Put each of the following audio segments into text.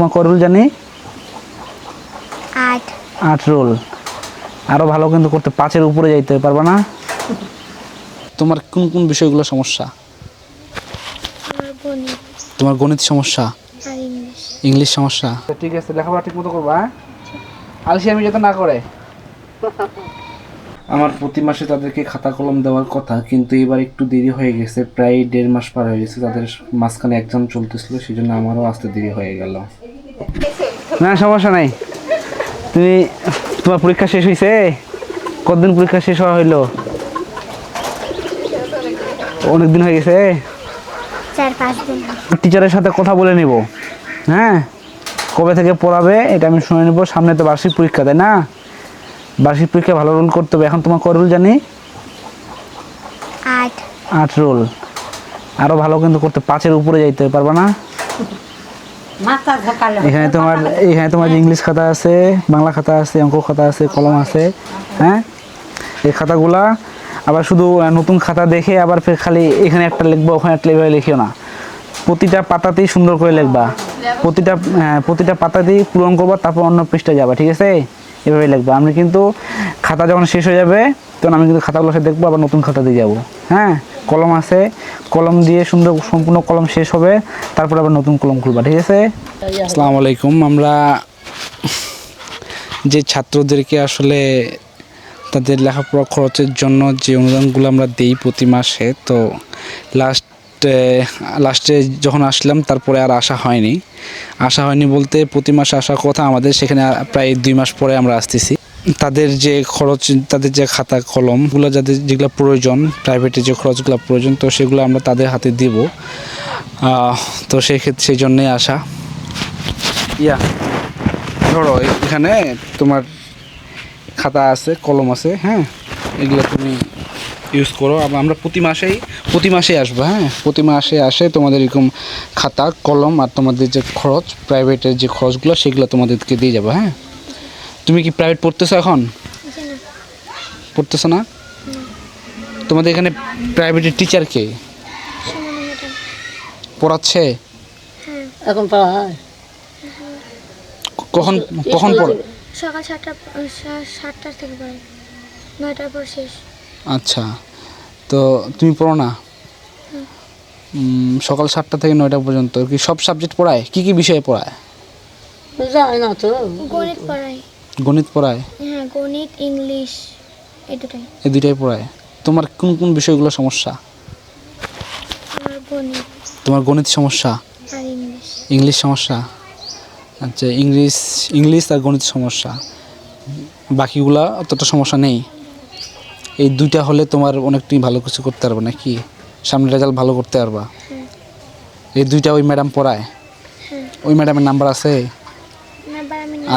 তোমার কয় রোল জানি? আট। আট রোল। আরও ভালো কিন্তু করতে পাঁচের উপরে যাইতে পারবা না? তোমার কোন কোন বিষয়গুলো সমস্যা? তোমার গণিত সমস্যা? ইংলিশ। ইংলিশ সমস্যা? ঠিক আছে লেখাপড়া ঠিক মতো করবা হ্যাঁ? আলসি আমি যাতে না করে। আমার প্রতি মাসে তাদেরকে খাতা কলম দেওয়ার কথা কিন্তু এবার একটু দেরি হয়ে গেছে প্রায় দেড় মাস পার হয়ে গেছে তাদের মাঝখানে এক্সাম চলতেছিল সেই জন্য আমারও আসতে দেরি হয়ে গেল। না সমস্যা নাই। তুমি তোমার পরীক্ষা শেষ হয়েছে কতদিন পরীক্ষা শেষ হওয়া হইল? অনেক দিন হয়ে গেছে? চার পাঁচ দিন। টিচারের সাথে কথা বলে নিব। হ্যাঁ? কবে থেকে পড়াবে এটা আমি শুনে নেব সামনে তো বার্ষিক পরীক্ষা তাই না? বার্ষিক পরীক্ষা ভালো রোল করতে হবে। এখন তোমার কয় রোল জানি? আট। আট রোল আরও ভালো কিন্তু করতে পাঁচের উপরে যাইতে পারবা না? মাথা ঝাঁকালে এখানে তোমার এখানে তোমার ইংলিশ খাতা আছে বাংলা খাতা আছে অঙ্ক খাতা আছে কলম আছে হ্যাঁ? এই খাতাগুলা আবার শুধু নতুন খাতা দেখে আবার ফের খালি এখানে একটা লিখব ওখানে একটা লিখবে লিখিও না। প্রতিটা পাতাতেই সুন্দর করে লিখবা। প্রতিটা হ্যাঁ, প্রতিটা পাতাতেই পূরণ করবা তারপর অন্য পৃষ্ঠায় যাবা ঠিক আছে? এভাবে লিখবা আমি কিন্তু খাতা যখন শেষ হয়ে যাবে, তখন আমি কিন্তু খাতাগুলো সে দেখব, আবার নতুন খাতা দিয়ে যাব। হ্যাঁ? কলম আছে, কলম দিয়ে সুন্দর সম্পূর্ণ কলম শেষ হবে, তারপর আবার নতুন কলম খুলবা, ঠিক আছে? আসসালামু আলাইকুম। আমরা যে ছাত্রদেরকে আসলে তাদের লেখাপড়া খরচের জন্য যে অনুদানগুলো আমরা দিই প্রতি মাসে, তো লাস্ট লাস্টে যখন আসলাম, তারপরে আর আসা হয়নি। আসা হয়নি বলতে প্রতি মাসে আসার কথা আমাদের, সেখানে প্রায় দুই মাস পরে আমরা আসতেছি। তাদের যে খরচ, তাদের যে খাতা কলমগুলো যাদের যেগুলো প্রয়োজন প্রাইভেটে যে খরচগুলো প্রয়োজন, তো সেগুলো আমরা তাদের হাতে দিব। তো সেক্ষেত্রে সেই জন্যেই আসা। ইয়া, ধরো এখানে তোমার খাতা আছে, কলম আছে হ্যাঁ? এগুলো তুমি ইউজ করো। আবার আমরা প্রতি মাসেই প্রতি মাসেই আসব হ্যাঁ? প্রতি মাসে আসে তোমাদের এরকম খাতা কলম আর তোমাদের যে খরচ প্রাইভেটের যে খরচগুলো সেগুলো তোমাদেরকে দিয়ে যাব হ্যাঁ? তুমি কি প্রাইভেট পড়তেছো এখন? পড়তেছো না? তোমাদের এখানে প্রাইভেটের টিচার কে? পড়াচ্ছে? হ্যাঁ এখন পড়া হয়। কখন কখন পড় সকাল সাতটা সাতটার থেকে পড়ে। নয়টার পর শেষ। আচ্ছা। তো তুমি পড়ো না? সকাল সাতটা থেকে নয়টা পর্যন্ত। কি সব সাবজেক্ট পড়ায়? কি কি বিষয়ে পড়ায়? যায় না তো। গণিত পড়াই গণিত পড়ায়? হ্যাঁ গণিত ইংলিশ এই দুটাই। এই দুইটাই পড়ায়। তোমার কোন কোন বিষয়গুলো সমস্যা? তোমার গণিত সমস্যা? ইংলিশ। ইংলিশ সমস্যা? আচ্ছা ইংলিশ ইংলিশ আর গণিত সমস্যা। বাকিগুলা অতটা সমস্যা নেই? এই দুইটা হলে তোমার অনেকটাই ভালো কিছু করতে পারবে নাকি? সামনে রেজাল্ট ভালো করতে পারবা? এই দুইটা ওই ম্যাডাম পড়ায়? ওই ম্যাডামের নাম্বার আছে?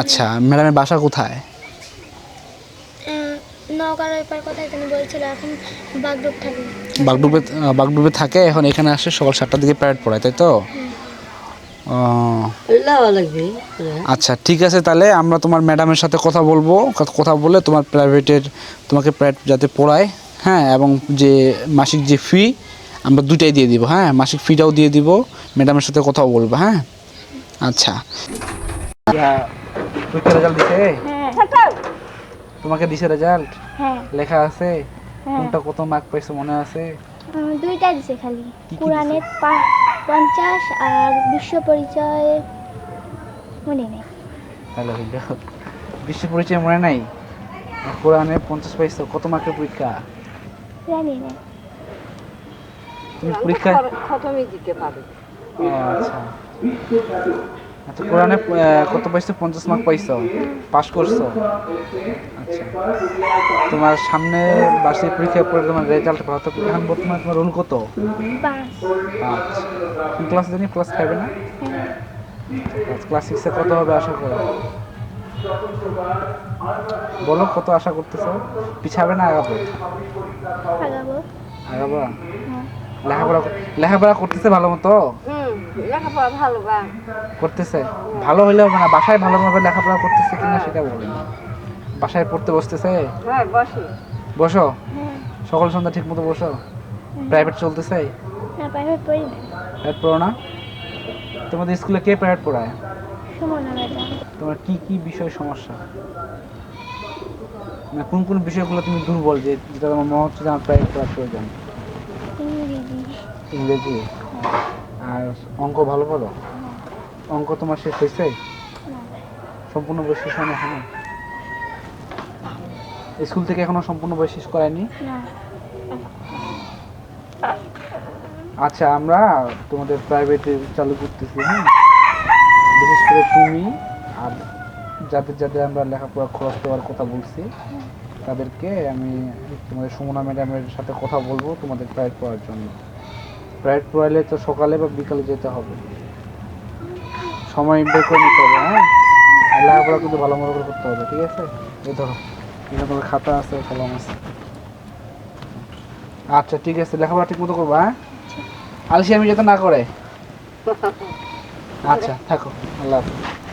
আচ্ছা ম্যাডামের বাসা কোথায়? তুমি বাগডোব থাকে। এখন এখানে আসে সকাল সাতটার দিকে প্রাইভেট পড়ায় তাই তো? আচ্ছা ঠিক আছে তাহলে আমরা তোমার ম্যাডামের সাথে কথা বলব কথা বলে তোমার প্রাইভেটের তোমাকে প্রাইভেট যাতে পড়ায় হ্যাঁ এবং যে মাসিক যে ফি আমরা দুটাই দিয়ে দিব হ্যাঁ মাসিক ফিটাও দিয়ে দিব ম্যাডামের সাথে কথাও বলব হ্যাঁ। আচ্ছা। রেজাল্ট দিছে? হ্যাঁ। তোমাকে দিছে রেজাল্ট হ্যাঁ। লেখা আছে? হ্যাঁ। কোনটা কত মার্ক পাইছো মনে আছে? দুইটা দিছে খালি। কোরআনের পা- পঞ্চাশ আর বিশ্ব পরিচয় মনে নেই। হইল বিশ্ব পরিচয় মনে নাই? কোরআনে পঞ্চাশ পাইছো কত মার্কের পরীক্ষা? জানি না। তুমি পরীক্ষা খতমই দিতে পারে। আচ্ছা। আচ্ছা কোরআনে কত পাইছো? পঞ্চাশ মার্ক পাইছো। পাস করছ। আচ্ছা। তোমার সামনে বার্ষিক পরীক্ষা পরে তোমার রেজাল্ট ভালো তো এখন বর্তমানে তোমার রোল কত? পাঁচ। ক্লাস জানি? ক্লাস ফাইভে না? হ্যাঁ। ক্লাস সিক্সে কত হবে আশা করো? বলো কত আশা করতেছো? পিছাবে না আগাবো? আগাবো। আগাবো? হ্যাঁ। লেখাপড়া লেখাপড়া করতেছে ভালো মতো? লেখাপড়া ভালো বা করতেছে। ভালো হইলে হবে না বাসায় ভালোভাবে লেখাপড়া করতেছে কিনা সেটা বলেন। বাসায় পড়তে বসতেছে? হ্যাঁ বসে। বসো? হ্যাঁ। সকাল সন্ধ্যা ঠিক মতো বসো? প্রাইভেট চলতেছে? না প্রাইভেট পড়ি না। প্রাইভেট পড়ো না? তোমাদের স্কুলে কে প্রাইভেট পড়ায়? তোমার কি কি বিষয় সমস্যা? মানে কোন কোন বিষয়গুলো তুমি দুর্বল যে যেটা তোমার মনে হচ্ছে যে আমার প্রায় করা প্রয়োজন? ইংরেজি। ইংরেজি? আর অঙ্ক ভালো পারো অঙ্ক তোমার শেষ হয়েছে? সম্পূর্ণ বই শেষ হয়নি এখনও? স্কুল থেকে এখনও সম্পূর্ণ বই শেষ করায়নি আচ্ছা আমরা তোমাদের প্রাইভেটে চালু করতেছি হ্যাঁ? বিশেষ করে তুমি আর যাদের যাদের আমরা লেখাপড়া খরচ দেওয়ার কথা বলছি তাদেরকে আমি তোমাদের সুমনা ম্যাডামের সাথে কথা বলব তোমাদের প্রাইভেট পড়ার জন্য। প্রাইভেট পড়াইলে তো সকালে বা বিকালে যেতে হবে। সময় বের করে নিতে হবে হ্যাঁ? আর লেখাপড়া কিন্তু ভালো মতো করে করতে হবে ঠিক আছে? এই ধরো এখানে তোমার খাতা আছে কলম আছে। আচ্ছা ঠিক আছে লেখাপড়া ঠিক মতো করব হ্যাঁ? আলসি আমি যাতে না করে। আচ্ছা থাকো আল্লাহ হাফিজ।